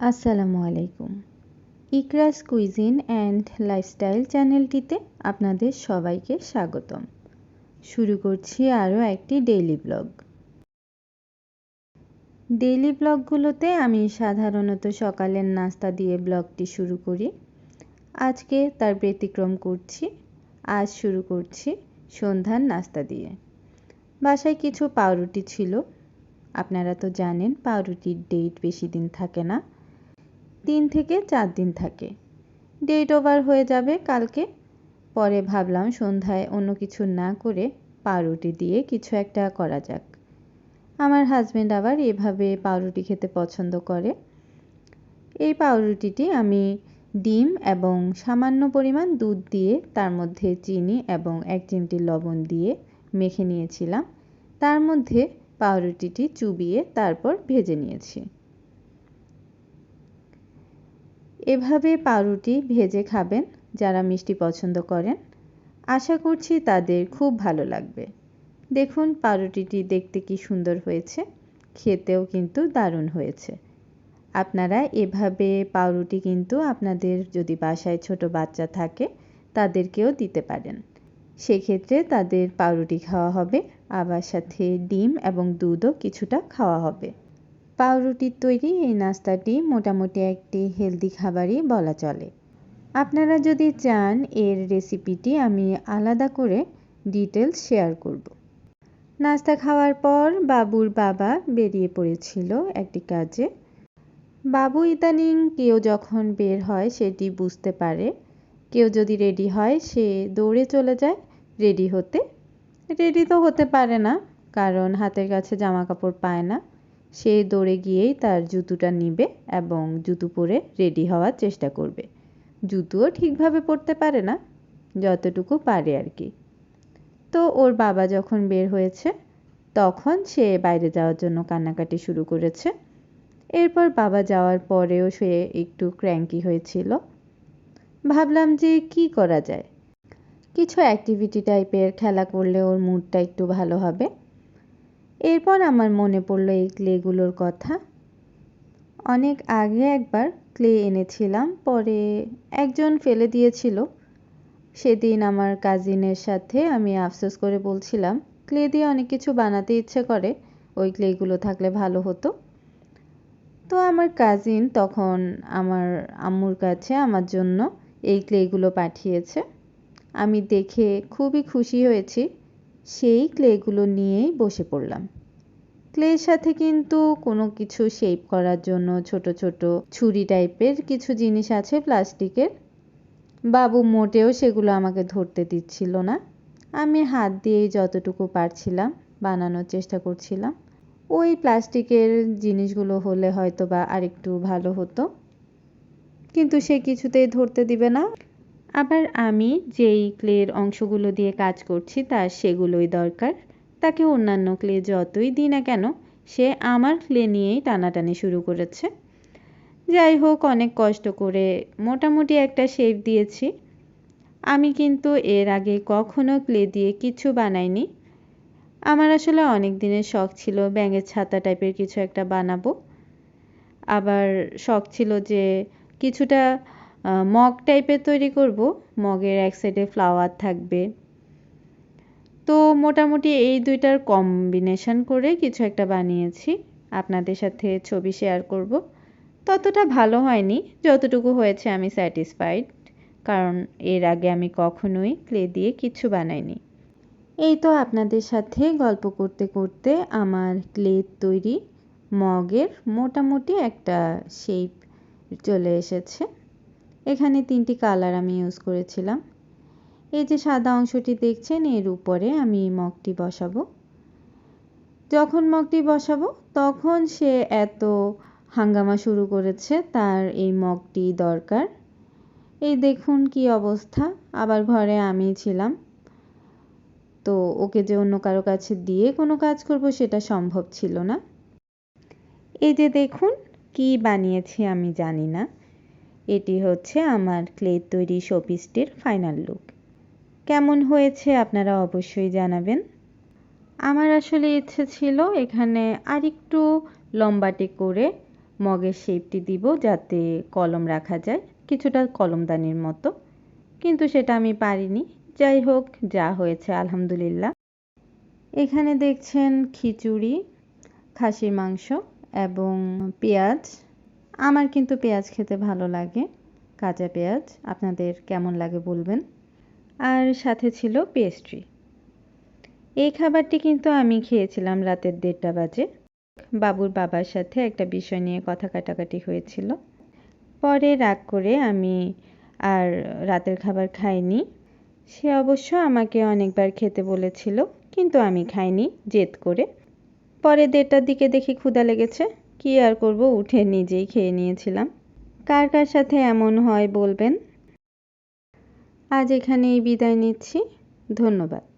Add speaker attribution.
Speaker 1: আসসালামু আলাইকুম। ইকরাস cuisine and lifestyle চ্যানেলটিতে আপনাদের সবাইকে স্বাগতম। শুরু করছি আরও একটি ডেইলি ব্লগ। ডেইলি ব্লগগুলোতে আমি সাধারণত সকালের নাস্তা দিয়ে ব্লগটি শুরু করি। আজকে তার ব্যতিক্রম করছি, আজ শুরু করছি সন্ধ্যার নাস্তা দিয়ে। বাসায় কিছু পাউরুটি ছিল। আপনারা তো জানেন, পাউরুটির ডেট বেশি দিন থাকে না। তিন থেকে চার দিন থাকে। ডেট ওভার হয়ে যাবে কালকে। পরে ভাবলাম সন্ধ্যায় অন্য কিছু না করে পাউরুটি দিয়ে কিছু একটা করা যাক। আমার হাজব্যান্ড আবার এভাবে পাউরুটি খেতে পছন্দ করে। এই পাউরুটিটি আমি ডিম এবং সামান্য পরিমাণ দুধ দিয়ে তার মধ্যে চিনি এবং এক চিমটি লবণ দিয়ে মেখে নিয়েছিলাম। তার মধ্যে পাউরুটিটি চুবিয়ে তারপর ভেজে নিয়েছি। এভাবে পাউরুটি ভেজে খাবেন যারা মিষ্টি পছন্দ করেন। আশা করছি তাদের খুব ভালো লাগবে। দেখুন পাউরুটিটি দেখতে কি সুন্দর হয়েছে। খেতেও কিন্তু দারুণ হয়েছে। আপনারা এভাবে পাউরুটি কিন্তু আপনাদের যদি বাসায় ছোট বাচ্চা থাকে, তাদেরকেও দিতে পারেন। সেক্ষেত্রে তাদের পাউরুটি খাওয়া হবে, আবার সাথে ডিম এবং দুধও কিছুটা খাওয়া হবে। পাউরুটির তৈরি এই নাস্তাটি মোটামুটি একটি হেলদি খাবারই বলা চলে। আপনারা যদি চান এর রেসিপিটি, আমি আলাদা করে ডিটেলস শেয়ার করব। নাস্তা খাওয়ার পর বাবুর বাবা বেরিয়ে পড়েছিল একটি কাজে। বাবু ইদানিং কেউ যখন বের হয় সেটি বুঝতে পারে। কেউ যদি রেডি হয় সে দৌড়ে চলে যায়, রেডি হতে। রেডি তো হতে পারে না, কারণ হাতের কাছে জামা কাপড় পায় না। সে দৌড়ে গিয়েই তার জুতোটা নিবে এবং জুতো পরে রেডি হওয়ার চেষ্টা করবে। জুতোও ঠিকভাবে পরতে পারে না, যতটুকু পারে আর কি। তো ওর বাবা যখন বের হয়েছে, তখন সে বাইরে যাওয়ার জন্য কান্নাকাটি শুরু করেছে। এরপর বাবা যাওয়ার পরেও সে একটু ক্র্যাঙ্কি হয়েছিল। ভাবলাম যে কি করা যায়? কিছু অ্যাক্টিভিটি টাইপের খেলা করলে ওর মুডটা একটু ভালো হবে। এরপর আমার মনে পড়ল এই ক্লেগুলোর কথা। অনেক আগে একবার ক্লে এনেছিলাম, পরে একজন ফেলে দিয়েছিল। সেদিন আমার কাজিনের সাথে আমি আফসোস করে বলছিলাম, ক্লে দিয়ে অনেক কিছু বানাতে ইচ্ছে করে, ওই ক্লেগুলো থাকলে ভালো হতো। তো আমার কাজিন তখন আমার আম্মুর কাছে আমার জন্য এই ক্লেগুলো পাঠিয়েছে। আমি দেখে খুবই খুশি হয়েছি। সেই ক্লেগুলো নিয়েই বসে পড়লাম। ক্লের সাথে কিন্তু কোনো কিছু শেপ করার জন্য ছোট ছোট ছুরি টাইপের কিছু জিনিস আছে প্লাস্টিকের। বাবু মোটেও সেগুলো আমাকে ধরতে দিচ্ছিল না। আমি হাত দিয়েই যতটুকু পারছিলাম বানানোর চেষ্টা করছিলাম। ওই প্লাস্টিকের জিনিসগুলো হলে হয়তো বা আরেকটু ভালো হতো। কিন্তু সে কিছুতেই ধরতে দিবে না। আবার আমি যেই ক্লের অংশগুলো দিয়ে কাজ করছি তার সেগুলোই দরকার। তাকে অন্যান্য ক্লে যতই দিই না কেন, সে আমার ক্লে নিয়েই টানাটানি শুরু করেছে। যাই হোক, অনেক কষ্ট করে মোটামুটি একটা শেপ দিয়েছি। আমি কিন্তু এর আগে কখনো ক্লে দিয়ে কিছু বানাইনি। আমার আসলে অনেক দিনের শখ ছিল ব্যাঙের ছাতা টাইপের কিছু একটা বানাবো। আবার শখ ছিল যে কিছুটা মগ টাইপের তৈরি করব। মগের এক সাইডে ফ্লাওয়ার থাকবে। তো মোটামুটি এই দুইটার কম্বিনেশন করে কিছু একটা বানিয়েছি। আপনাদের সাথে ছবি শেয়ার করব। ততটা ভালো হয়নি। যতটুকু হয়েছে আমি স্যাটিসফাইড কারণ এর আগে আমি কখনোই ক্লে দিয়ে কিছু বানাইনি। এই তো আপনাদের সাথে গল্প করতে করতে আমার ক্লের তৈরি মগের মোটামুটি একটা শেপ চলে এসেছে। এখানে তিনটি কালার আমি ইউজ করেছিলাম। এই যে সাদা অংশটি দেখছেন, এর উপরে আমি মগটি বসাবো। যখন মগটি বসাবো, তখন সে এত হাঙ্গামা শুরু করেছে, তার এই মগটি দরকার। এই দেখুন কি অবস্থা, আবার ঘরে আমি ছিলাম। তো ওকে যে অন্য কারও কাছে দিয়ে কোনো কাজ করব, সেটা সম্ভব ছিল না। এই যে দেখুন, কি বানিয়েছি আমি জানি না। এটি হচ্ছে আমার ক্লের তৈরি শোপিসটির ফাইনাল লুক। কেমন হয়েছে আপনারা অবশ্যই জানাবেন। আমার আসলে ইচ্ছে ছিল এখানে আরেকটু লম্বাটে করে মগের শেপটি দিব যাতে কলম রাখা যায়, কিছুটা কলমদানির মতো। কিন্তু সেটা আমি পারিনি। যাই হোক, যা হয়েছে আলহামদুলিল্লাহ। এখানে দেখছেন খিচুড়ি, খাসির মাংস এবং পেঁয়াজ। আমার কিন্তু পেঁয়াজ খেতে ভালো লাগে, কাঁচা পেঁয়াজ, আপনাদের কেমন লাগে বলবেন। আর সাথে ছিল পেস্ট্রি। এই খাবারটি কিন্তু আমি খেয়েছিলাম রাতের দেড়টা বাজে। বাবুর বাবার সাথে একটা বিষয় নিয়ে কথা কাটাকাটি হয়েছিল। পরে রাগ করে আমি আর রাতের খাবার খাইনি। সে অবশ্য আমাকে অনেকবার খেতে বলেছিল, কিন্তু আমি খাইনি জেদ করে। পরে দেড়টার দিকে দেখি ক্ষুধা লেগেছে। কি আর করব? উঠে নিজেই খেয়ে নিয়েছিলাম। কার কার সাথে এমন হয় বলবেন? আজ এখানেই বিদায় নিচ্ছি। ধন্যবাদ।